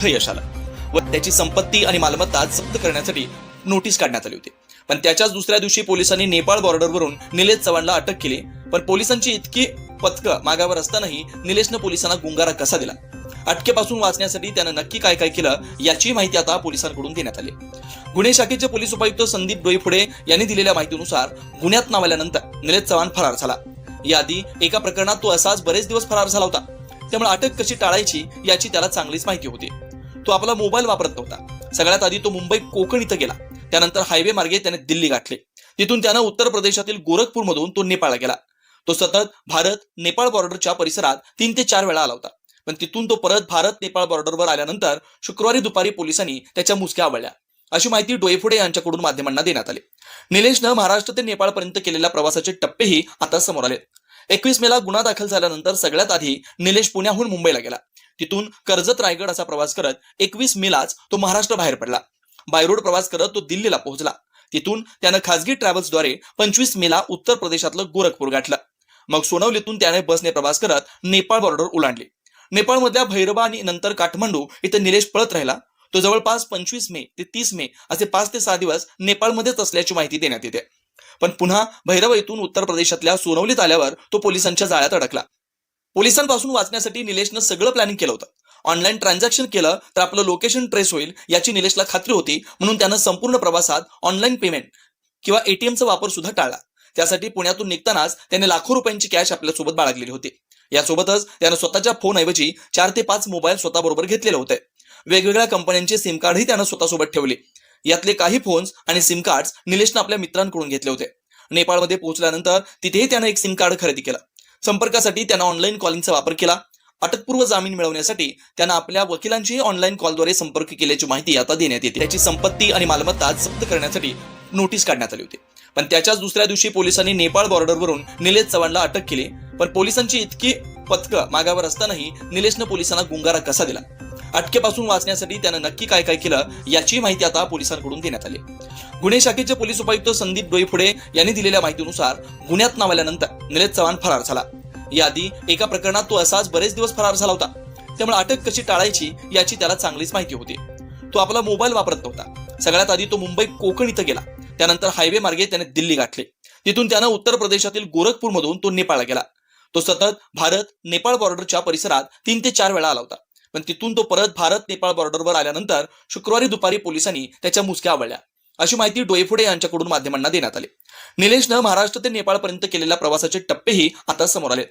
मोठं यश आलं व त्याची संपत्ती आणि मालमत्ता जप्त करण्यासाठी नोटीस काढण्यात आली होती. पण त्याच्याच दुसऱ्या दिवशी पोलिसांनी नेपाळ बॉर्डरवरून निलेश चव्हाणला अटक केली. पण पोलिसांची इतकी पथकं मागावर असतानाही निलेशनं पोलिसांना गुंगारा कसा दिला? अटकेपासून वाचण्यासाठी त्यानं नक्की काय काय केलं याची माहिती आता पोलिसांकडून देण्यात आली. गुन्हे शाखेचे पोलीस उपायुक्त संदीप डोईफुडे यांनी दिलेल्या माहितीनुसार गुन्ह्यात नाव आल्यानंतर निलेश चव्हाण फरार झाला. याआधी एका प्रकरणात तो असाच बरेच दिवस फरार झाला होता. त्यामुळे अटक कशी टाळायची याची त्याला चांगलीच माहिती होती. तो आपला मोबाईल वापरत नव्हता. सगळ्यात आधी तो मुंबई कोकण इथं गेला. त्यानंतर हायवे मार्गे त्याने दिल्ली गाठले. तिथून त्यानं उत्तर प्रदेशातील गोरखपूरमधून तो नेपाळला गेला. तो सतत भारत नेपाळ बॉर्डरच्या परिसरात तीन ते चार वेळा आला होता. पण तिथून तो परत भारत नेपाळ बॉर्डरवर आल्यानंतर शुक्रवारी दुपारी पोलिसांनी त्याच्या मुसक्या आवळल्या अशी माहिती डोयफुडे यांच्याकडून माध्यमांना देण्यात आली. निलेशनं महाराष्ट्र ते नेपाळपर्यंत केलेल्या प्रवासाचे टप्पेही आता समोर आले. एकवीस मेला गुन्हा दाखल झाल्यानंतर सगळ्यात आधी निलेश पुण्याहून मुंबईला गेला. तिथून कर्जत रायगड असा प्रवास करत एकवीस मेलाच तो महाराष्ट्र बाहेर पडला. बाय रोड प्रवास करत तो दिल्लीला पोहोचला. तिथून त्यानं खासगी ट्रॅव्हल्सद्वारे पंचवीस मेला उत्तर प्रदेशातलं गोरखपूर गाठलं. मग सोनवलीतून त्याने बसने प्रवास करत नेपाळ बॉर्डर ओलांडली. नेपाळमधल्या भैरवा आणि नंतर काठमांडू इथं निलेश पळत राहिला. तो जवळपास पंचवीस मे ते तीस मे असे पाच ते सहा दिवस नेपाळमध्येच असल्याची माहिती देण्यात येते. पण पुन्हा भैरव येथून उत्तर प्रदेशातल्या सोनवलीत आल्यावर तो पोलिसांच्या जाळ्यात अडकला. पोलिसांपासून वाचण्यासाठी निलेशनं सगळं प्लॅनिंग केलं होतं. ऑनलाईन ट्रान्झॅक्शन केलं तर आपलं लोकेशन ट्रेस होईल याची निलेशला खात्री होती म्हणून त्यानं संपूर्ण प्रवासात ऑनलाईन पेमेंट किंवा एटीएमचा वापर सुद्धा टाळला. त्यासाठी पुण्यातून निघतानाच त्याने लाखो रुपयांची कॅश आपल्यासोबत बाळगलेली होती. यासोबतच त्यानं स्वतःच्या फोनऐवजी चार ते पाच मोबाईल स्वतःबरोबर घेतलेले होते. वेगवेगळ्या कंपन्यांचे सिम कार्डही त्यानं स्वतःसोबत ठेवले. यातले काही फोन्स आणि सिम कार्ड्स निलेशनं आपल्या मित्रांकडून घेतले होते. नेपाळमध्ये पोहोचल्यानंतर तिथेही त्यानं एक सिम कार्ड खरेदी केलं. संपर्कासाठी त्यांना ऑनलाईन कॉलिंगचा वापर केला. अटकपूर्व जामीन मिळवण्यासाठी त्यांना आपल्या वकिलांशी ऑनलाईन कॉलद्वारे संपर्क केल्याची माहिती आता देण्यात येते. त्याची संपत्ती आणि मालमत्ता जप्त करण्यासाठी नोटीस काढण्यात आली होती. पण त्याच्याच दुसऱ्या दिवशी पोलिसांनी नेपाळ बॉर्डरवरून निलेश चव्हाणला अटक केली. पण पोलिसांची इतकी पथकं मागावर असतानाही निलेशनं पोलिसांना गुंगारा कसा दिला? अटकेपासून वाचण्यासाठी त्यानं नक्की काय काय केलं याची माहिती आता पोलिसांकडून देण्यात आली. गुन्हे शाखेचे पोलीस उपायुक्त संदीप डोईफुडे यांनी दिलेल्या माहितीनुसार गुन्ह्यात नावाल्यानंतर निलेश चव्हाण फरार झाला. याआधी एका प्रकरणात तो असाच बरेच दिवस फरार झाला होता. त्यामुळे अटक कशी टाळायची याची त्याला चांगलीच माहिती होती. तो आपला मोबाईल वापरत नव्हता. सगळ्यात आधी तो मुंबई कोकण इथं गेला. त्यानंतर हायवे मार्गे त्याने दिल्ली गाठले. तिथून त्यानं उत्तर प्रदेशातील गोरखपूरमधून तो नेपाळला गेला. तो सतत भारत नेपाळ बॉर्डरच्या परिसरात तीन ते चार वेळा आला होता. पण तिथून तो परत भारत नेपाळ बॉर्डरवर आल्यानंतर शुक्रवारी दुपारी पोलिसांनी त्याच्या मुसक्या आवळल्या. अशी माहिती डोयफुडे यांच्याकडून माध्यमांना देण्यात आली. निलेशनं महाराष्ट्र ते नेपाळपर्यंत केलेल्या प्रवासाचे टप्पेही आता समोर आले.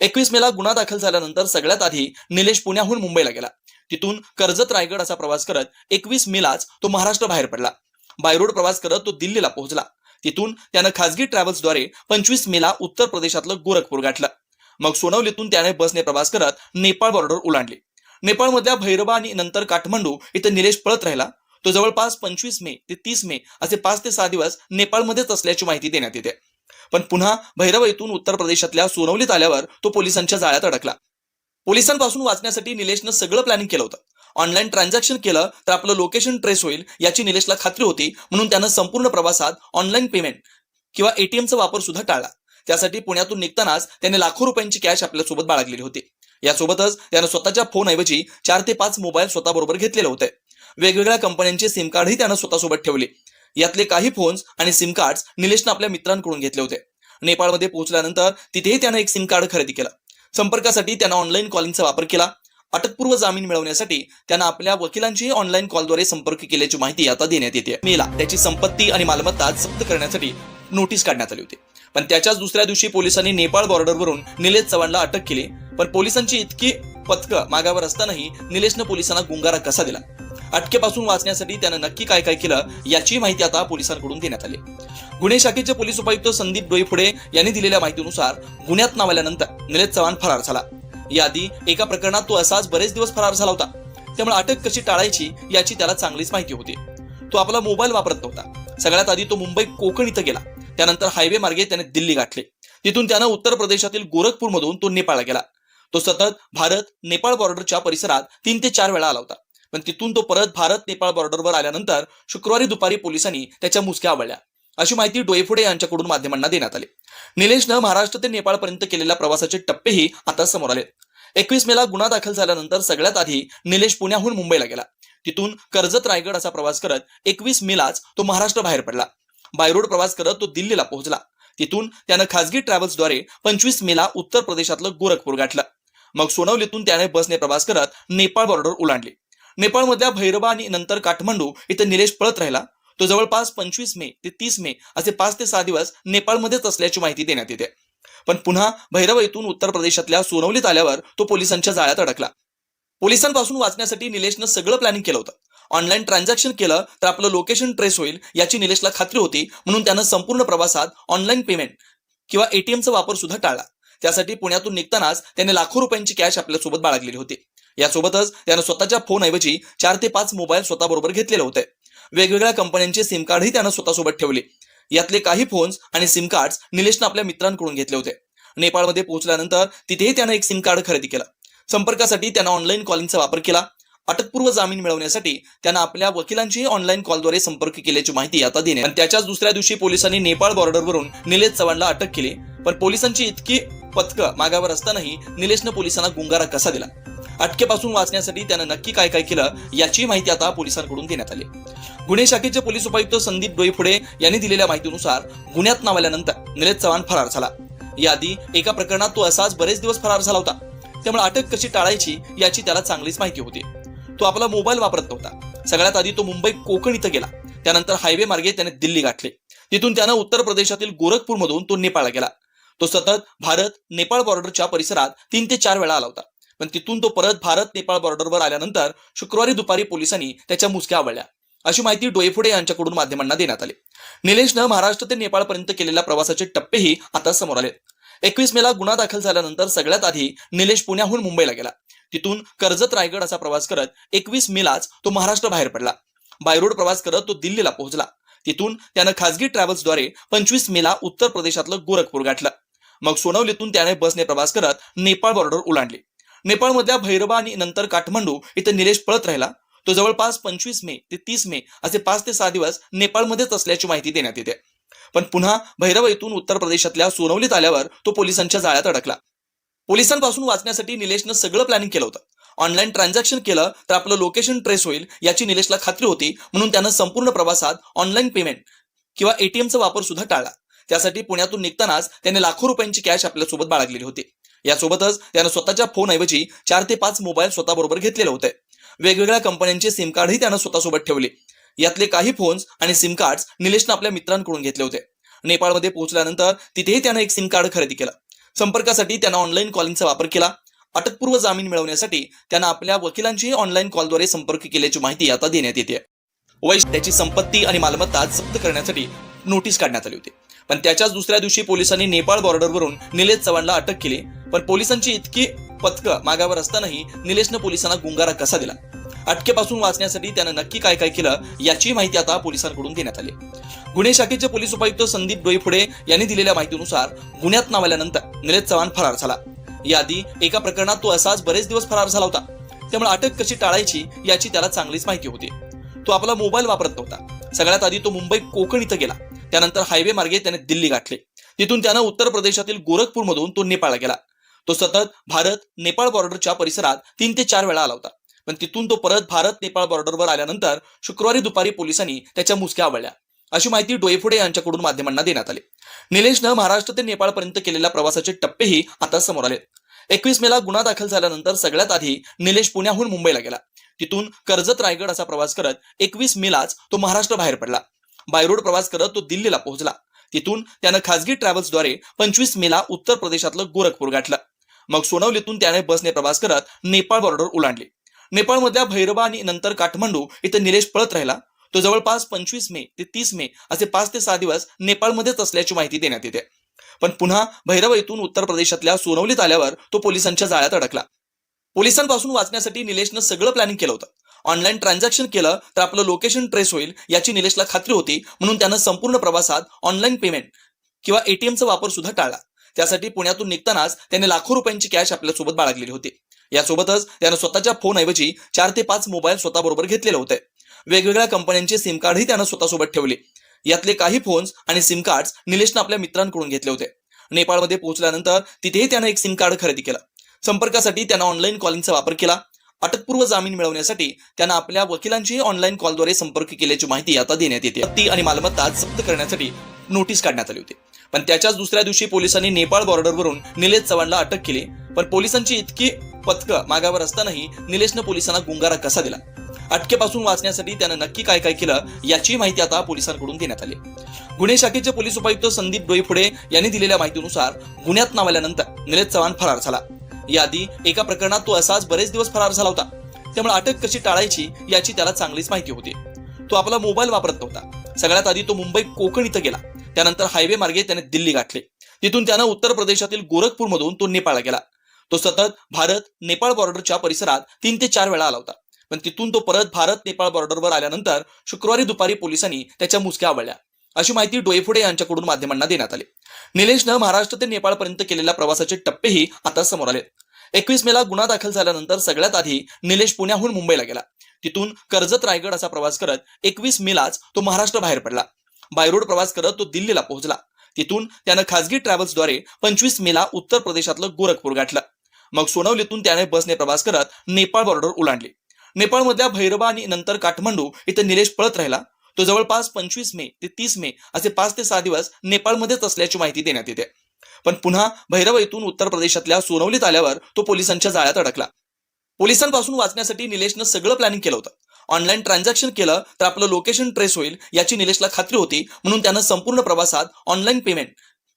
एकवीस मेला गुन्हा दाखल झाल्यानंतर सगळ्यात आधी निलेश पुण्याहून मुंबईला गेला. तिथून कर्जत रायगड असा प्रवास करत एकवीस मेलाच तो महाराष्ट्र बाहेर पडला. बाय रोड प्रवास करत तो दिल्लीला पोहोचला. तिथून त्यानं खासगी ट्रॅव्हल्सद्वारे पंचवीस मेला उत्तर प्रदेशातलं गोरखपूर गाठलं. मग सोनवलीतून त्याने बसने प्रवास करत नेपाळ बॉर्डर ओलांडली. नेपाळमधल्या भैरबा आणि नंतर काठमांडू इथं निलेश पळत राहिला. तो जवळपास पंचवीस मे ते तीस मे असे पाच ते सहा दिवस नेपाळमध्येच असल्याची माहिती देण्यात येते. पण पुन्हा भैरव येथून उत्तर प्रदेशातल्या सोनवलीत आल्यावर तो पोलिसांच्या जाळ्यात अडकला. पोलिसांपासून वाचण्यासाठी निलेशनं सगळं प्लॅनिंग केलं होतं. ऑनलाईन ट्रान्झॅक्शन केलं तर आपलं लोकेशन ट्रेस होईल याची निलेशला खात्री होती म्हणून त्यानं संपूर्ण प्रवासात ऑनलाईन पेमेंट किंवा एटीएमचा वापर सुद्धा टाळला. त्यासाठी पुण्यातून निघतानाच त्याने लाखो रुपयांची कॅश आपल्यासोबत बाळगलेली होती. यासोबतच त्यानं स्वतःच्या फोनऐवजी चार ते पाच मोबाईल स्वतःबरोबर घेतलेले होते. वेगवेगळ्या कंपन्यांचे सिम कार्डही त्यानं स्वतःसोबत ठेवले. यातले काही फोन्स आणि सिम कार्ड निलेशनं आपल्या मित्रांकडून घेतले होते. नेपाळमध्ये पोहोचल्यानंतर तिथेही त्यानं एक सिम कार्ड खरेदी केलं. संपर्कासाठी त्यानं ऑनलाईन कॉलिंगचा वापर केला. अटकपूर्व जामीन मिळवण्यासाठी त्यानं आपल्या वकिलांशीही ऑनलाईन कॉलद्वारे संपर्क केल्याची माहिती आता देण्यात येते. मेला त्याची संपत्ती आणि मालमत्ता जप्त करण्यासाठी नोटीस काढण्यात आली होती. पण त्याच्याच दुसऱ्या दिवशी पोलिसांनी नेपाळ बॉर्डरवरून निलेश चव्हाणला अटक केली. पण पोलिसांची इतकी पथकं मागावर असतानाही निलेशनं पोलिसांना गुंगारा कसा दिला? अटकेपासून वाचण्यासाठी त्यानं नक्की काय काय केलं याची माहिती आता पोलिसांकडून देण्यात आली. गुन्हे शाखेचे पोलीस उपायुक्त संदीप डोईफुडे यांनी दिलेल्या माहितीनुसार गुन्ह्यात नावाल्यानंतर निलेश चव्हाण फरार झाला. याआधी एका प्रकरणात तो असाच बरेच दिवस फरार झाला होता. त्यामुळे अटक कशी टाळायची याची त्याला चांगलीच माहिती होती. तो आपला मोबाईल वापरत नव्हता. सगळ्यात आधी तो मुंबई कोकण इथं गेला. त्यानंतर हायवे मार्गे त्याने दिल्ली गाठले. तिथून त्यानं उत्तर प्रदेशातील गोरखपूरमधून तो नेपाळला गेला. तो सतत भारत नेपाळ बॉर्डरच्या परिसरात तीन ते चार वेळा आला होता. पण तिथून तो परत भारत नेपाळ बॉर्डरवर आल्यानंतर शुक्रवारी दुपारी पोलिसांनी त्याच्या मुसक्या आवळल्या. अशी माहिती डोयफुडे यांच्याकडून माध्यमांना देण्यात आली. निलेशनं महाराष्ट्र ते नेपाळपर्यंत केलेल्या प्रवासाचे टप्पेही आता समोर आले. एकवीस मेला गुन्हा दाखल झाल्यानंतर सगळ्यात आधी निलेश पुण्याहून मुंबईला गेला. तिथून कर्जत रायगड असा प्रवास करत एकवीस मेलाच तो महाराष्ट्र बाहेर पडला. बाय रोड प्रवास करत तो दिल्लीला पोहोचला. तिथून त्यानं खासगी ट्रॅव्हल्सद्वारे पंचवीस मेला उत्तर प्रदेशातलं गोरखपूर गाठलं. मग सोनवलीतून त्याने बसने प्रवास करत नेपाळ बॉर्डर ओलांडली. नेपाळमधल्या भैरवा आणि नंतर काठमांडू इथं निलेश पळत राहिला. तो जवळपास पंचवीस मे ते तीस मे असे पाच ते सहा दिवस नेपाळमध्येच असल्याची माहिती देण्यात येते. पण पुन्हा भैरव इथून उत्तर प्रदेशातल्या सोनवलीत आल्यावर तो पोलिसांच्या जाळ्यात अडकला. पोलिसांपासून वाचण्यासाठी निलेशनं सगळं प्लॅनिंग केलं होतं. ऑनलाईन ट्रान्झॅक्शन केलं तर आपलं लोकेशन ट्रेस होईल याची निलेशला खात्री होती. म्हणून त्यानं संपूर्ण प्रवासात ऑनलाईन पेमेंट किंवा एटीएमचा वापर सुद्धा टाळला. त्यासाठी पुण्यातून निघतानाच त्याने लाखो रुपयांची कॅश आपल्यासोबत बाळगलेली होती. यासोबतच त्यानं स्वतःच्या फोनऐवजी चार ते पाच मोबाईल स्वतःबरोबर घेतलेले होते. वेगवेगळ्या कंपन्यांचे सिम कार्डही त्यानं स्वतःसोबत ठेवले. यातले काही फोन्स आणि सिम कार्ड्स निलेशनं आपल्या मित्रांकडून घेतले होते. नेपाळमध्ये पोहोचल्यानंतर तिथेही त्यानं एक सिम कार्ड खरेदी केलं. संपर्कासाठी त्यानं ऑनलाईन कॉलिंगचा वापर केला. अटकपूर्व जामीन मिळवण्यासाठी त्यांना आपल्या वकिलांची ऑनलाईन कॉलद्वारे संपर्क केल्याची माहिती आता देणे पण त्याच्याच दुसऱ्या दिवशी पोलिसांनी नेपाळ बॉर्डरवरून निलेश चव्हाणला अटक केली. पण पोलिसांची इतकी पथकं मागावर असतानाही निलेशनं पोलिसांना गुंगारा कसा दिला? अटकेपासून वाचण्यासाठी त्यानं नक्की काय काय केलं याची माहिती आता पोलिसांकडून देण्यात आली. गुन्हे शाखेचे पोलीस उपायुक्त संदीप डोईफुडे यांनी दिलेल्या माहितीनुसार गुन्ह्यात नावाल्यानंतर निलेश चव्हाण फरार झाला. याआधी एका प्रकरणात तो असाच बरेच दिवस फरार झाला होता. त्यामुळे अटक कशी टाळायची याची त्याला चांगलीच माहिती होती. तो आपला मोबाईल वापरत नव्हता. सगळ्यात आधी तो मुंबई कोकण इथं गेला. त्यानंतर हायवे मार्गे त्याने दिल्ली गाठले. तिथून त्यानं उत्तर प्रदेशातील गोरखपूरमधून तो नेपाळला गेला. तो सतत भारत नेपाळ बॉर्डरच्या परिसरात तीन ते चार वेळा आला होता. पण तिथून तो परत भारत नेपाळ बॉर्डरवर आल्यानंतर शुक्रवारी दुपारी पोलिसांनी त्याच्या मुसक्या आवळल्या. अशी माहिती डोयफुडे यांच्याकडून माध्यमांना देण्यात आली. निलेशनं महाराष्ट्र ते नेपाळपर्यंत केलेल्या प्रवासाचे टप्पेही आता समोर आले. एकवीस मेला गुन्हा दाखल झाल्यानंतर सगळ्यात आधी निलेश पुण्याहून मुंबईला गेला. तिथून कर्जत रायगड असा प्रवास करत एकवीस मेलाच तो महाराष्ट्र बाहेर पडला. बाय रोड प्रवास करत तो दिल्लीला पोहोचला. तिथून त्यानं खासगी ट्रॅव्हल्सद्वारे पंचवीस मेला उत्तर प्रदेशातलं गोरखपूर गाठलं. मग सोनवलीतून त्याने बसने प्रवास करत नेपाळ बॉर्डर ओलांडली. नेपाळमधल्या भैरवा आणि नंतर काठमांडू इथं निलेश पळत राहिला. तो जवळपास पंचवीस मे ते तीस मे असे पाच ते सहा दिवस नेपाळमध्येच असल्याची माहिती देण्यात येते. पण पुन्हा भैरव इथून उत्तर प्रदेशातल्या सोनवलीत आल्यावर तो पोलिसांच्या जाळ्यात अडकला. पोलिसांपासून वाचण्यासाठी निलेशनं सगळं प्लॅनिंग केलं होतं. ऑनलाईन ट्रान्झॅक्शन केलं तर आपलं लोकेशन ट्रेस होईल याची निलेशला खात्री होती म्हणून त्यानं संपूर्ण प्रवासात ऑनलाईन पेमेंट किंवा एटीएमचा वापर सुद्धा टाळला. त्यासाठी पुण्यातून निघतानाच त्याने लाखो रुपयांची कॅश आपल्यासोबत बाळगलेली होती. यासोबतच त्यानं स्वतःच्या फोनऐवजी चार ते पाच मोबाईल स्वतःबरोबर घेतलेले होते. वेगवेगळ्या कंपन्यांचे सिम कार्डही त्यानं स्वतःसोबत ठेवले. यातले काही फोन्स आणि सिम कार्ड्स निलेशनं आपल्या मित्रांकडून घेतले होते. नेपाळमध्ये पोहोचल्यानंतर तिथेही त्यानं एक सिम कार्ड खरेदी केलं. संपर्कासाठी त्यांना ऑनलाईन कॉलिंगचा वापर केला. अटकपूर्व जामीन मिळवण्यासाठी त्यांना आपल्या वकिलांची ऑनलाईन कॉलद्वारे संपर्क केल्याची माहिती आता देण्यात येते. वैश त्याची संपत्ती आणि मालमत्ता जप्त करण्यासाठी नोटीस काढण्यात आली होती. पण त्याच्याच दुसऱ्या दिवशी पोलिसांनी नेपाळ बॉर्डरवरून निलेश चव्हाणला अटक केली. पण पोलिसांची इतकी पथकं मागावर असतानाही निलेशनं पोलिसांना गुंगारा कसा दिला? अटकेपासून वाचण्यासाठी त्यानं नक्की काय काय केलं याची माहिती आता पोलिसांकडून देण्यात आली. गुन्हे शाखेचे पोलीस उपायुक्त संदीप डोईफुडे यांनी दिलेल्या माहितीनुसार गुन्ह्यात नाव आल्यानंतर निलेश चव्हाण फरार झाला. याआधी एका प्रकरणात तो असाच बरेच दिवस फरार झाला होता. त्यामुळे अटक कशी टाळायची याची त्याला चांगलीच माहिती होती. तो आपला मोबाईल वापरत नव्हता. सगळ्यात आधी तो मुंबई कोकण इथं गेला. त्यानंतर हायवे मार्गे त्याने दिल्ली गाठले. तिथून त्यानं उत्तर प्रदेशातील गोरखपूरमधून तो नेपाळला गेला. तो सतत भारत नेपाळ बॉर्डरच्या परिसरात तीन ते चार वेळा आला होता. पण तिथून तो परत भारत नेपाळ बॉर्डरवर आल्यानंतर शुक्रवारी दुपारी पोलिसांनी त्याच्या मुसक्या आवळल्या. अशी माहिती डोयफुडे यांच्याकडून माध्यमांना देण्यात आली. निलेशनं महाराष्ट्र ते नेपाळपर्यंत केलेल्या प्रवासाचे टप्पेही आता समोर आले. एकवीस मेला गुन्हा दाखल झाल्यानंतर सगळ्यात आधी निलेश पुण्याहून मुंबईला गेला. तिथून कर्जत रायगड असा प्रवास करत एकवीस मेलाच तो महाराष्ट्र बाहेर पडला. बाय रोड प्रवास करत तो दिल्लीला पोहोचला. तिथून त्यानं खासगी ट्रॅव्हल्सद्वारे पंचवीस मेला उत्तर प्रदेशातलं गोरखपूर गाठलं. मग सोनवलीतून त्याने बसने प्रवास करत नेपाळ बॉर्डर ओलांडली. नेपाळमधल्या भैरवा आणि नंतर काठमांडू इथं निलेश पळत राहिला. तो जवळपास पंचवीस मे ते तीस मे असे पाच ते सहा दिवस नेपाळमध्येच असल्याची माहिती देण्यात येते. पण पुन्हा भैरव येथून उत्तर प्रदेशातल्या सोनवलीत आल्यावर तो पोलिसांच्या जाळ्यात अडकला. पोलिसांपासून वाचण्यासाठी निलेशनं सगळं प्लॅनिंग केलं होतं. ऑनलाईन ट्रान्झॅक्शन केलं तर आपलं लोकेशन ट्रेस होईल याची निलेशला खात्री होती म्हणून त्यानं संपूर्ण प्रवासात ऑनलाईन पेमेंट किंवा एटीएमचा वापर सुद्धा टाळला. त्यासाठी पुण्यातून निघतानाच त्याने लाखो रुपयांची कॅश आपल्यासोबत बाळगलेली होती. यासोबतच त्यानं स्वतःच्या फोनऐवजी चार ते पाच मोबाईल स्वतःबरोबर घेतलेले होते. वेगवेगळ्या कंपन्यांचे सिम कार्डही त्यानं स्वतःसोबत ठेवले. यातले काही फोन्स आणि सिम कार्ड्स निलेशनं आपल्या मित्रांकडून घेतले होते. नेपाळमध्ये पोहोचल्यानंतर तिथेही त्यानं एक सिम कार्ड खरेदी केलं. संपर्कासाठी त्यानं ऑनलाईन कॉलिंगचा वापर केला. अटकपूर्व जामीन मिळवण्यासाठी त्यानं आपल्या वकिलांची ऑनलाईन कॉलद्वारे संपर्क केल्याची माहिती आता देण्यात येते. ती आणि मालमत्ता जप्त करण्यासाठी नोटीस काढण्यात आली होती. पण त्याच्याच दुसऱ्या दिवशी पोलिसांनी नेपाळ बॉर्डरवरून निलेश चव्हाणला अटक केली. पण पोलिसांची इतकी पथकं मागावर असतानाही निलेशनं पोलिसांना गुंगारा कसा दिला? अटकेपासून वाचण्यासाठी त्यानं नक्की काय काय केलं याची माहिती आता पोलिसांकडून देण्यात आली. गुन्हे शाखेचे पोलीस उपायुक्त संदीप डोईफुडे यांनी दिलेल्या माहितीनुसार गुन्ह्यात नाव आल्यानंतर निलेश चव्हाण फरार झाला. याआधी एका प्रकरणात तो असाच बरेच दिवस फरार झाला होता. त्यामुळे अटक कशी टाळायची याची त्याला चांगलीच माहिती होती. तो आपला मोबाईल वापरत नव्हता. सगळ्यात आधी तो मुंबई कोकण इथं गेला. त्यानंतर हायवे मार्गे त्याने दिल्ली गाठले. तिथून त्यानं उत्तर प्रदेशातील गोरखपूरमधून तो नेपाळला गेला. तो सतत भारत नेपाळ बॉर्डरच्या परिसरात तीन ते चार वेळा आला होता. पण तिथून तो परत भारत नेपाळ बॉर्डरवर आल्यानंतर शुक्रवारी दुपारी पोलिसांनी त्याच्या मुसक्या आवळल्या अशी माहिती डोयफुडे यांच्याकडून माध्यमांना देण्यात आली. निलेशनं महाराष्ट्र ते नेपाळपर्यंत केलेल्या प्रवासाचे टप्पेही आता समोर आले. एकवीस मेला गुन्हा दाखल झाल्यानंतर सगळ्यात आधी निलेश पुण्याहून मुंबईला गेला. तिथून कर्जत रायगड असा प्रवास करत एकवीस मेलाच तो महाराष्ट्र बाहेर पडला. बाय रोड प्रवास करत तो दिल्लीला पोहोचला. तिथून त्यानं खासगी ट्रॅव्हल्सद्वारे पंचवीस मेला उत्तर प्रदेशातलं गोरखपूर गाठलं. मग सोनवलीतून त्याने बसने प्रवास करत नेपाळ बॉर्डर ओलांडली नेपाळमधल्या भैरवा आणि नंतर काठमांडू इथं निलेश पळत राहिला. तो जवळपास पंचवीस मे ते तीस मे असे पाच ते सहा दिवस नेपाळमध्येच असल्याची माहिती देण्यात येते. पण पुन्हा भैरव येथून उत्तर प्रदेशातल्या सोनवलीत आल्यावर तो पोलिसांच्या जाळ्यात अडकला. पोलिसांपासून वाचण्यासाठी निलेशनं सगळं प्लॅनिंग केलं होतं. ऑनलाईन ट्रान्झॅक्शन केलं तर आपलं लोकेशन ट्रेस होईल याची निलेशला खात्री होती म्हणून त्यानं संपूर्ण प्रवासात ऑनलाईन पेमेंट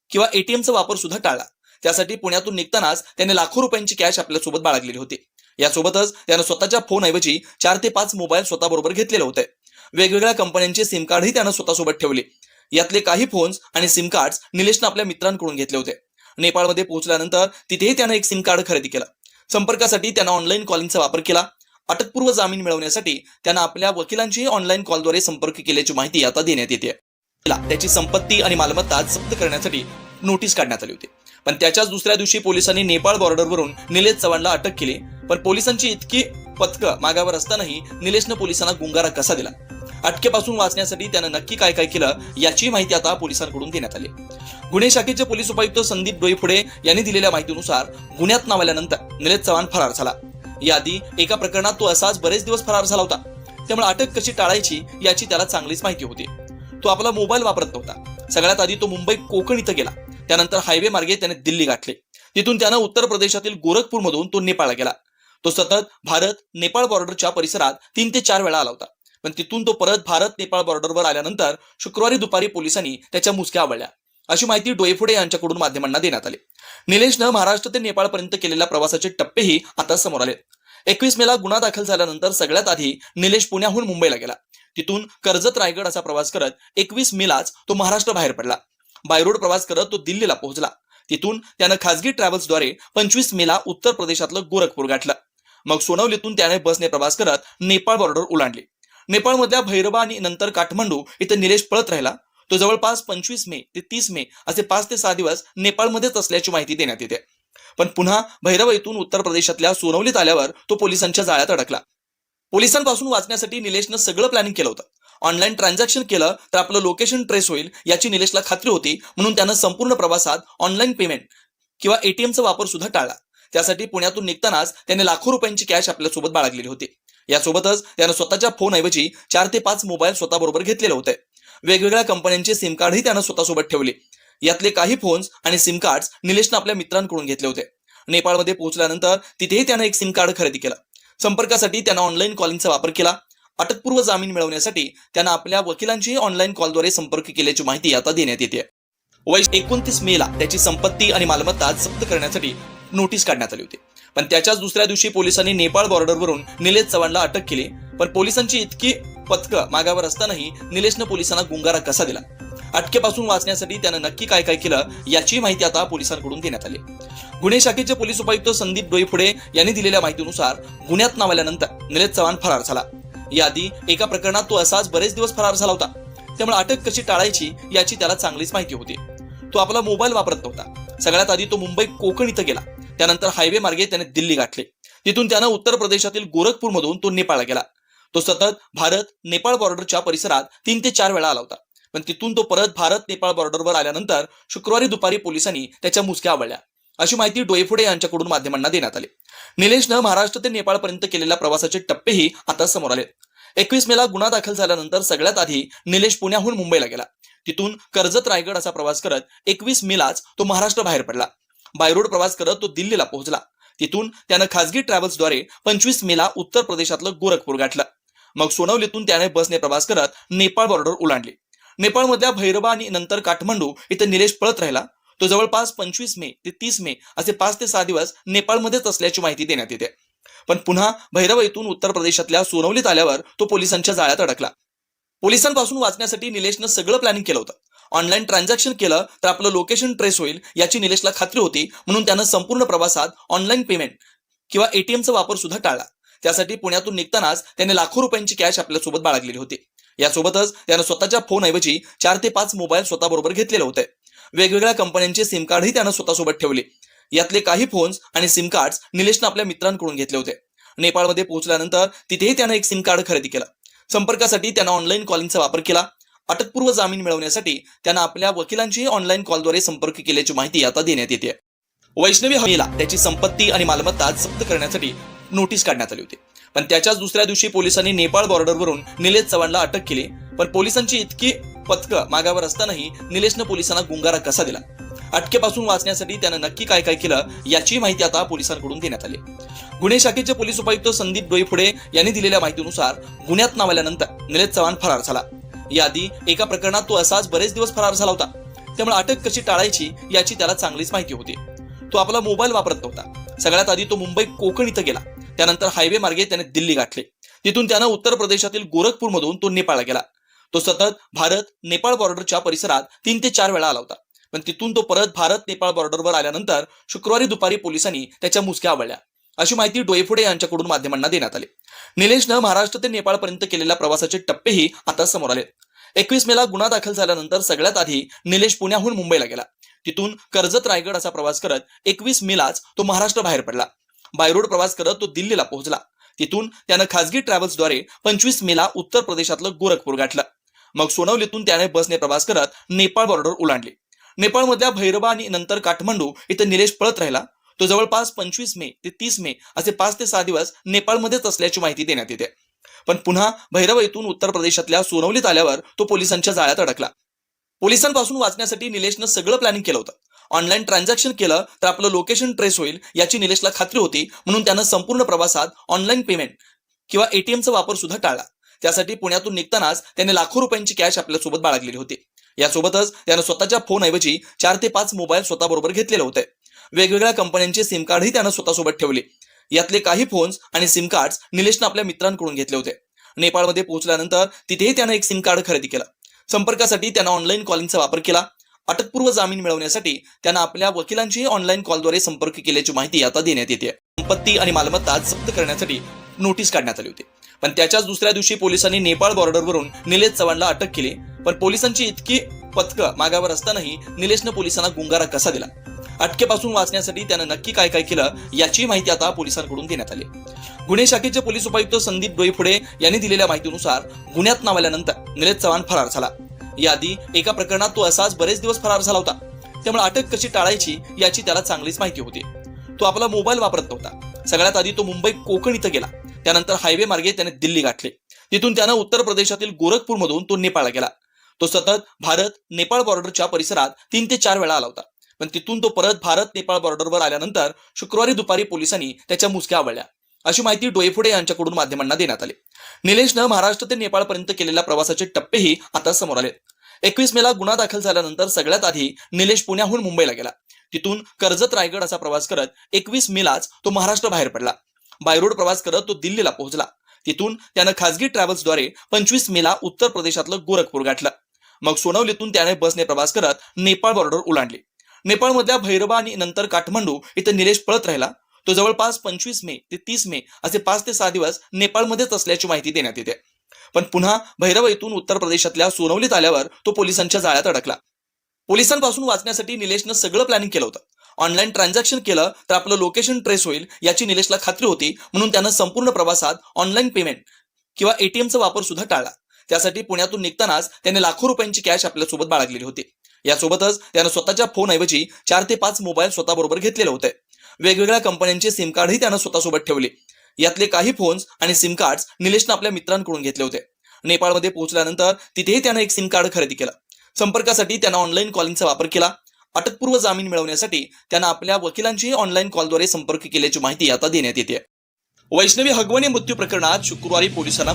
किंवा एटीएमचा वापर सुद्धा टाळला. त्यासाठी पुण्यातून निघतानाच त्याने लाखो रुपयांची कॅश आपल्यासोबत बाळगलेली होती. यासोबतच त्यानं स्वतःच्या फोनऐवजी चार ते पाच मोबाईल स्वतःबरोबर घेतलेले होते. वेगवेगळ्या कंपन्यांचे सिम कार्डही त्यानं स्वतःसोबत ठेवले. यातले काही फोन्स आणि सिम कार्ड्स निलेशनं आपल्या मित्रांकडून घेतले होते. नेपाळमध्ये पोहोचल्यानंतर तिथेही त्यानं एक सिम कार्ड खरेदी केलं. संपर्कासाठी त्यानं ऑनलाईन कॉलिंगचा वापर केला. अटकपूर्व जामीन मिळवण्यासाठी त्यानं आपल्या वकिलांशीही ऑनलाईन कॉलद्वारे संपर्क केल्याची माहिती आता देण्यात येते. त्याची संपत्ती आणि मालमत्ता जप्त करण्यासाठी नोटीस काढण्यात आली होती. पण त्याच्याच दुसऱ्या दिवशी पोलिसांनी नेपाळ बॉर्डरवरून निलेश चव्हाणला अटक केली. पण पोलिसांची इतकी पथकं मागावर असतानाही निलेशनं पोलिसांना गुंगारा कसा दिला? अटकेपासून वाचण्यासाठी त्यानं नक्की काय काय केलं याची माहिती आता पोलिसांकडून देण्यात आली. गुन्हे शाखेचे पोलीस उपायुक्त संदीप डोईफुडे यांनी दिलेल्या माहितीनुसार गुन्ह्यात नावाल्यानंतर निलेश चव्हाण फरार झाला. याआधी एका प्रकरणात तो असाच बरेच दिवस फरार झाला होता. त्यामुळे अटक कशी टाळायची याची त्याला चांगलीच माहिती होती. तो आपला मोबाईल वापरत नव्हता. सगळ्यात आधी तो मुंबई कोकण इथं गेला. त्यानंतर हायवे मार्गे त्याने दिल्ली गाठले. तिथून त्यानं उत्तर प्रदेशातील गोरखपूरमधून तो नेपाळला गेला. तो सतत भारत नेपाळ बॉर्डरच्या परिसरात तीन ते चार वेळा आला होता. पण तिथून तो परत भारत नेपाळ बॉर्डरवर आल्यानंतर शुक्रवारी दुपारी पोलिसांनी त्याच्या मुसक्या आवडल्या. अशी माहिती डोयफुडे यांच्याकडून माध्यमांना देण्यात आली. निलेशनं महाराष्ट्र ते नेपाळपर्यंत केलेल्या प्रवासाचे टप्पेही आता समोर आले. एकवीस मेला गुन्हा दाखल झाल्यानंतर सगळ्यात आधी निलेश पुण्याहून मुंबईला गेला. तिथून कर्जत रायगड असा प्रवास करत एकवीस मेलाच तो महाराष्ट्र बाहेर पडला. बाय रोड प्रवास करत तो दिल्लीला पोहोचला. तिथून त्यानं खासगी ट्रॅव्हल्सद्वारे पंचवीस मेला उत्तर प्रदेशातलं गोरखपूर गाठलं. मग सोनवलीतून त्याने बसने प्रवास करत नेपाळ बॉर्डर ओलांडली. नेपाळमधल्या भैरवा आणि नंतर काठमांडू इथं निलेश पळत राहिला. तो जवळपास पंचवीस मे ते तीस मे असे पाच ते सहा दिवस नेपाळमध्येच असल्याची माहिती देण्यात येते. पण पुन्हा भैरव इथून उत्तर प्रदेशातल्या सोनवलीत आल्यावर तो पोलिसांच्या जाळ्यात अडकला. पोलिसांपासून वाचण्यासाठी निलेशनं सगळं प्लॅनिंग केलं होतं. ऑनलाईन ट्रान्झॅक्शन केलं तर आपलं लोकेशन ट्रेस होईल याची निलेशला खात्री होती म्हणून त्यानं संपूर्ण प्रवासात ऑनलाईन पेमेंट किंवा एटीएमचा वापर सुद्धा टाळला. त्यासाठी पुण्यातून निघतानाच त्याने लाखो रुपयांची कॅश आपल्यासोबत बाळगलेली होती. यासोबतच त्यानं स्वतःच्या फोनऐवजी चार ते पाच मोबाईल स्वतःबरोबर घेतलेले होते. वेगवेगळ्या कंपन्यांचे सिम कार्डही त्यानं स्वतःसोबत ठेवले. यातले काही फोन्स आणि सिम कार्ड्स निलेशनं आपल्या मित्रांकडून घेतले होते. नेपाळमध्ये पोहोचल्यानंतर तिथेही त्यानं एक सिम कार्ड खरेदी केलं. संपर्कासाठी त्यानं ऑनलाईन कॉलिंगचा वापर केला. अटकपूर्व जामीन मिळवण्यासाठी त्यांना आपल्या वकिलांची ऑनलाईन कॉलद्वारे संपर्क केल्याची माहिती आता देण्यात येते. वैश एकोणतीस मेला त्याची संपत्ती आणि मालमत्ता जप्त करण्यासाठी नोटीस काढण्यात आली होती. पण त्याच्याच दुसऱ्या दिवशी पोलिसांनी नेपाळ बॉर्डरवरून निलेश चव्हाणला अटक केली. पण पोलिसांची इतकी पथकं मागावर असतानाही निलेशनं पोलिसांना गुंगारा कसा दिला? अटकेपासून वाचण्यासाठी त्यानं नक्की काय काय केलं याची माहिती आता पोलिसांकडून देण्यात आली. गुन्हे शाखेचे पोलीस उपायुक्त संदीप डोईफुडे यांनी दिलेल्या माहितीनुसार गुन्ह्यात नावाल्यानंतर निलेश चव्हाण फरार झाला. याआधी एका प्रकरणात तो असाच बरेच दिवस फरार झाला होता. त्यामुळे अटक कशी टाळायची याची त्याला चांगलीच माहिती होती. तो आपला मोबाईल वापरत नव्हता. सगळ्यात आधी तो मुंबई कोकण इथं गेला. त्यानंतर हायवे मार्गे त्याने दिल्ली गाठले. तिथून त्यानं उत्तर प्रदेशातील गोरखपूरमधून तो नेपाळला गेला. तो सतत भारत नेपाळ बॉर्डरच्या परिसरात तीन ते चार वेळा आला होता. पण तिथून तो परत भारत नेपाळ बॉर्डरवर आल्यानंतर शुक्रवारी दुपारी पोलिसांनी त्याच्या मुसक्या आवळल्या. अशी माहिती डोईफोडे यांच्याकडून माध्यमांना देण्यात आली. निलेशनं महाराष्ट्र ते नेपाळपर्यंत केलेल्या प्रवासाचे टप्पेही आता समोर आले. एकवीस मेला गुन्हा दाखल झाल्यानंतर सगळ्यात आधी निलेश पुण्याहून मुंबईला गेला. तिथून कर्जत रायगड असा प्रवास करत एकवीस मेलाच तो महाराष्ट्र बाहेर पडला. बाय रोड प्रवास करत तो दिल्लीला पोहोचला. तिथून त्यानं खासगी ट्रॅव्हल्सद्वारे पंचवीस मेला उत्तर प्रदेशातलं गोरखपूर गाठलं. मग सोनवलीतून त्याने बसने प्रवास करत नेपाळ बॉर्डर ओलांडली. नेपाळमधल्या भैरवा आणि नंतर काठमांडू इथे निलेश पळत राहिला. तो जवळपास पंचवीस मे ते तीस मे असे पाच ते सहा दिवस नेपाळमध्येच असल्याची माहिती देण्यात येते. पण पुन्हा भैरव येथून उत्तर प्रदेशातल्या सोनवलीत आल्यावर तो पोलिसांच्या जाळ्यात अडकला. पोलिसांपासून वाचण्यासाठी निलेशनं सगळं प्लॅनिंग केलं होतं. ऑनलाईन ट्रान्झॅक्शन केलं तर आपलं लोकेशन ट्रेस होईल याची निलेशला खात्री होती म्हणून त्यानं संपूर्ण प्रवासात ऑनलाईन पेमेंट किंवा एटीएमचा वापर सुद्धा टाळला. त्यासाठी पुण्यातून निघतानाच त्याने लाखो रुपयांची कॅश आपल्यासोबत बाळगलेली होती. यासोबतच त्यानं स्वतःच्या फोनऐवजी चार ते पाच मोबाईल स्वतःबरोबर घेतलेले होते. वेगवेगळ्या कंपन्यांचे सिम कार्डही त्यानं स्वतःसोबत ठेवले. यातले काही फोन्स आणि सिम कार्ड्स निलेशनं आपल्या मित्रांकडून घेतले होते. नेपाळमध्ये पोहोचल्यानंतर तिथेही त्यानं एक सिम कार्ड खरेदी केलं. संपर्कासाठी त्यानं ऑनलाईन कॉलिंगचा वापर केला. अटकपूर्व जामीन मिळवण्यासाठी त्यानं आपल्या वकिलांशीही ऑनलाईन कॉलद्वारे संपर्क केल्याची माहिती आता देण्यात येते. वैष्णवी हमीला त्याची संपत्ती आणि मालमत्ता जप्त करण्यासाठी नोटीस काढण्यात आली होती. पण त्याच्याच दुसऱ्या दिवशी पोलिसांनी नेपाळ बॉर्डरवरून निलेश चव्हाणला अटक केली. पण पोलिसांची इतकी पथकं मागावर असतानाही निलेशनं पोलिसांना गुंगारा कसा दिला? अटकेपासून वाचण्यासाठी त्यानं नक्की काय काय केलं याची माहिती आता पोलिसांकडून देण्यात आली. गुन्हे शाखेचे पोलीस उपायुक्त संदीप डोईफुडे यांनी दिलेल्या माहितीनुसार गुन्ह्यात नाव आल्यानंतर निलेश चव्हाण फरार झाला. याआधी एका प्रकरणात तो असाच बरेच दिवस फरार झाला होता. त्यामुळे अटक कशी टाळायची याची त्याला चांगलीच माहिती होती. तो आपला मोबाईल वापरत नव्हता. सगळ्यात आधी तो मुंबई कोकण इथं गेला. त्यानंतर हायवे मार्गे त्याने दिल्ली गाठले. तिथून त्यानं उत्तर प्रदेशातील गोरखपूरमधून तो नेपाळला गेला. तो सतत भारत नेपाळ बॉर्डरच्या परिसरात तीन ते चार वेळा आला होता. पण तिथून तो परत भारत नेपाळ बॉर्डरवर आल्यानंतर शुक्रवारी दुपारी पोलिसांनी त्याच्या मुसक्या आवळल्या. अशी माहिती डोईफोडे यांच्याकडून माध्यमांना देण्यात आली. निलेशनं महाराष्ट्र ते नेपाळपर्यंत केलेल्या प्रवासाचे टप्पेही आता समोर आले. एकवीस मेला गुन्हा दाखल झाल्यानंतर सगळ्यात आधी निलेश पुण्याहून मुंबईला गेला. तिथून कर्जत रायगड असा प्रवास करत एकवीस मेलाच तो महाराष्ट्र बाहेर पडला. बाय रोड प्रवास करत तो दिल्लीला पोहोचला. तिथून त्यानं खासगी ट्रॅव्हल्सद्वारे पंचवीस मेला उत्तर प्रदेशातलं गोरखपूर गाठलं. मग सोनवलीतून त्याने बसने प्रवास करत नेपाळ बॉर्डर ओलांडली नेपाळमधल्या भैरवा आणि नंतर काठमांडू इथे निलेश पळत राहिला. तो जवळपास पंचवीस मे ते तीस मे असे पाच ते सहा दिवस नेपाळमध्येच असल्याची माहिती देण्यात येते. पण पुन्हा भैरव येथून उत्तर प्रदेशातल्या सोनवलीत आल्यावर तो पोलिसांच्या जाळ्यात अडकला. पोलिसांपासून वाचण्यासाठी निलेशनं सगळं प्लॅनिंग केलं होतं. ऑनलाईन ट्रान्झॅक्शन केलं तर आपलं लोकेशन ट्रेस होईल याची निलेशला खात्री होती म्हणून त्यानं संपूर्ण प्रवासात ऑनलाईन पेमेंट किंवा एटीएमचा वापर सुद्धा टाळला. त्यासाठी पुण्यातून निघतानाच त्याने लाखो रुपयांची कॅश आपल्यासोबत बाळगलेली होती. यासोबतच त्यानं स्वतःच्या फोनऐवजी चार ते पाच मोबाईल स्वतःबरोबर घेतलेले होते. वेगवेगळ्या कंपन्यांचे सिम कार्डही त्यानं स्वतःसोबत ठेवले. यातले काही फोन्स आणि सिम कार्ड्स निलेशनं आपल्या मित्रांकडून घेतले होते. नेपाळमध्ये पोहोचल्यानंतर तिथेही त्यानं एक सिम कार्ड खरेदी केलं. संपर्कासाठी त्यानं ऑनलाईन कॉलिंगचा वापर केला. अटकपूर्व जामीन मिळवण्यासाठी त्यानं आपल्या वकिलांची ऑनलाईन कॉलद्वारे संपर्क केल्याची माहिती आता देण्यात येते. संपत्ती आणि मालमत्ता जप्त करण्यासाठी नोटीस काढण्यात आली होती. पण त्याच्याच दुसऱ्या दिवशी पोलिसांनी नेपाळ बॉर्डरवरून निलेश चव्हाणला अटक केली. पण पोलिसांची इतकी पथकं मागावर असतानाही निलेशनं पोलिसांना गुंगारा कसा दिला? अटकेपासून वाचण्यासाठी त्यानं नक्की काय काय केलं याची माहिती आता पोलिसांकडून देण्यात आली. गुन्हे शाखेचे पोलीस उपायुक्त संदीप डोईफुडे यांनी दिलेल्या माहितीनुसार गुन्ह्यात नाव आल्यानंतर निलेश चव्हाण फरार झाला. याआधी एका प्रकरणात तो असाच बरेच दिवस फरार झाला होता. त्यामुळे अटक कशी टाळायची याची त्याला चांगलीच माहिती होती. तो आपला मोबाईल वापरत नव्हता. सगळ्यात आधी तो मुंबई कोकण इथं गेला. त्यानंतर हायवे मार्गे त्याने दिल्ली गाठले. तिथून त्यानं उत्तर प्रदेशातील गोरखपूरमधून तो नेपाळला गेला. तो सतत भारत नेपाळ बॉर्डरच्या परिसरात तीन ते चार वेळा आला होता. पण तिथून तो परत भारत नेपाळ बॉर्डरवर आल्यानंतर शुक्रवारी दुपारी पोलिसांनी त्याच्या मुसक्या आवळल्या. अशी माहिती डोईफोडे यांच्याकडून माध्यमांना देण्यात आली. निलेशनं महाराष्ट्र ते नेपाळपर्यंत केलेल्या प्रवासाचे टप्पेही आता समोर आले. एकवीस मेला गुन्हा दाखल झाल्यानंतर सगळ्यात आधी निलेश पुण्याहून मुंबईला गेला. तिथून कर्जत रायगड असा प्रवास करत एकवीस मेलाच तो महाराष्ट्र बाहेर पडला. बाय रोड प्रवास करत तो दिल्लीला पोहोचला. तिथून त्यानं खासगी ट्रॅव्हल्सद्वारे पंचवीस मेला उत्तर प्रदेशातलं गोरखपूर गाठलं. मग सोनवलीतून त्याने बसने प्रवास करत नेपाळ बॉर्डर ओलांडली. नेपाळमधल्या भैरवा आणि नंतर काठमांडू इथं निलेश पळत राहिला. तो जवळपास पंचवीस मे ते तीस मे असे पाच ते सहा दिवस नेपाळमध्येच असल्याची माहिती देण्यात येते. पण पुन्हा भैरव येथून उत्तर प्रदेशातल्या सोनवलीत आल्यावर तो पोलिसांच्या जाळ्यात अडकला. पोलिसांपासून वाचण्यासाठी निलेशनं सगळं प्लॅनिंग केलं होतं. ऑनलाईन ट्रान्झॅक्शन केलं तर आपलं लोकेशन ट्रेस होईल याची निलेशला खात्री होती. म्हणून त्यानं संपूर्ण प्रवासात ऑनलाईन पेमेंट किंवा एटीएमचा वापर सुद्धा टाळला. त्यासाठी पुण्यातून निघतानाच त्याने लाखो रुपयांची कॅश आपल्यासोबत बाळगलेली होती. यासोबतच त्यानं स्वतःच्या फोनऐवजी चार ते पाच मोबाईल स्वतःबरोबर घेतलेले होते. वेगवेगळ्या कंपन्यांचे सिम कार्डही त्यानं स्वतःसोबत ठेवले. यातले काही फोन्स आणि सिम कार्ड निलेशनं आपल्या मित्रांकडून घेतले होते. नेपाळमध्ये पोहोचल्यानंतर तिथेही त्यानं एक सिम कार्ड खरेदी केलं. संपर्कासाठी त्यानं ऑनलाईन कॉलिंगचा वापर केला. अटकपूर्व जामीन मिळवण्यासाठी त्यांना आपल्या वकिलांशीही ऑनलाईन कॉलद्वारे संपर्क केल्याची माहिती आता देण्यात येते. वैष्णवी हगवणे मृत्यू प्रकरणात शुक्रवारी पोलिसांना